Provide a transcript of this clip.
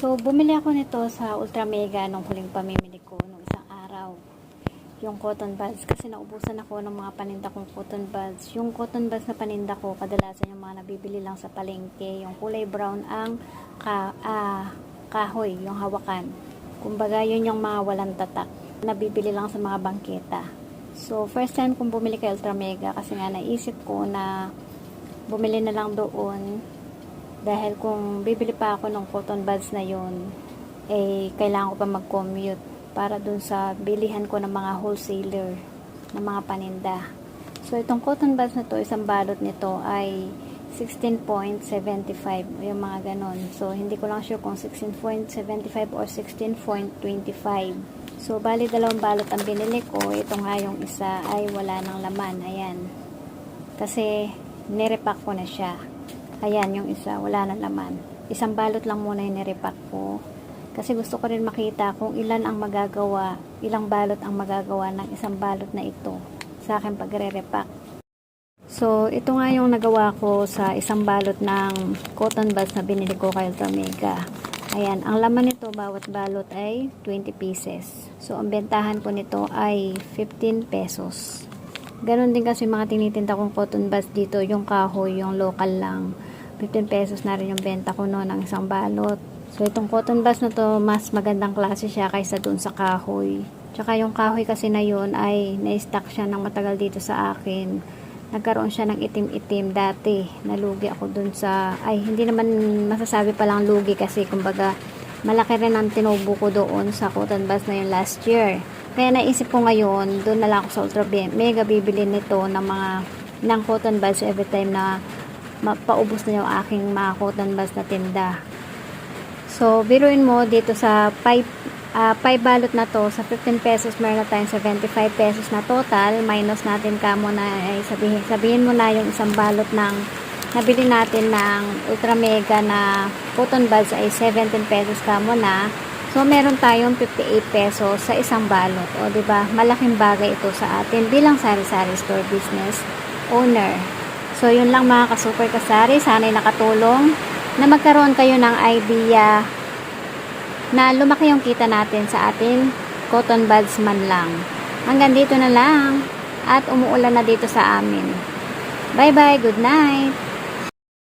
So, bumili ako nito sa Ultra Mega nung huling pamimili ko nung isang araw. Yung cotton buds. Kasi naubusan ako ng mga paninda kong cotton buds. Yung cotton buds na paninda ko, kadalasan yung mga nabibili lang sa palengke. Yung kulay brown ang ka, ah, kahoy, yung hawakan. Kumbaga, yun yung mga walang tatak. Nabibili lang sa mga bangketa. So, first time kong bumili kay Ultra Mega kasi nga naisip ko na bumili na lang doon dahil kung bibili pa ako ng cotton buds na yun, eh, kailangan ko pa mag-commute para dun sa bilihan ko ng mga wholesaler ng mga paninda. So, itong cotton buds na to, isang balot nito ay 16.75, yung mga ganon. So, hindi ko lang sure kung 16.75 or 16.25. So, bali dalawang balot ang binili ko. Ito nga yung isa ay wala ng laman. Ayan. Kasi, nirepack ko na siya. Ayan, yung isa, wala na laman. Isang balot lang muna yung nirepack ko. Kasi gusto ko rin makita kung ilan ang magagawa, ilang balot ang magagawa ng isang balot na ito sa akin pagre-repack. So, ito nga yung nagawa ko sa isang balot ng cotton buds na binili ko kay Ultramega. Ayan, ang laman nito bawat balot ay 20 pieces. So, ang bentahan ko nito ay 15 pesos. Ganon din kasi mga tinitinda kong cotton buds dito, yung kahoy, yung local lang. 15 pesos na rin yung benta ko no ng isang balot. So, itong cotton buds na to, mas magandang klase siya kaysa dun sa kahoy. Tsaka yung kahoy kasi na yun ay na-stock siya ng matagal dito sa akin. Nagkaroon siya ng itim-itim dati. Nalugi ako dun sa, ay hindi naman masasabi pa lang lugi kasi kumbaga malaki rin ang tinubo ko doon sa cotton buds na yun last year. Kaya naisip ko ngayon, doon na lang ako sa Ultra Mega bibili nito ng mga ng cotton buds every time na mapaubos na yung aking mga cotton buds na tinda. So, biruin mo dito sa 5 ah 5 balot na to, sa 15 pesos meron na tayong 75 pesos na total. Minus natin ka muna, ay sabihin, sabihin mo na yung isang balot ng nabili natin ng Ultra Mega na cotton buds ay 17 pesos ka muna. So, meron tayong 58 pesos sa isang balot. O, ba Malaking bagay ito sa atin bilang sari-sari store business owner. So, yun lang mga ka-super kasari. Sana'y nakatulong na magkaroon kayo ng idea na lumaki yung kita natin sa ating cotton buds man lang. Hanggang dito na lang at umuulan na dito sa amin. Bye-bye, good night!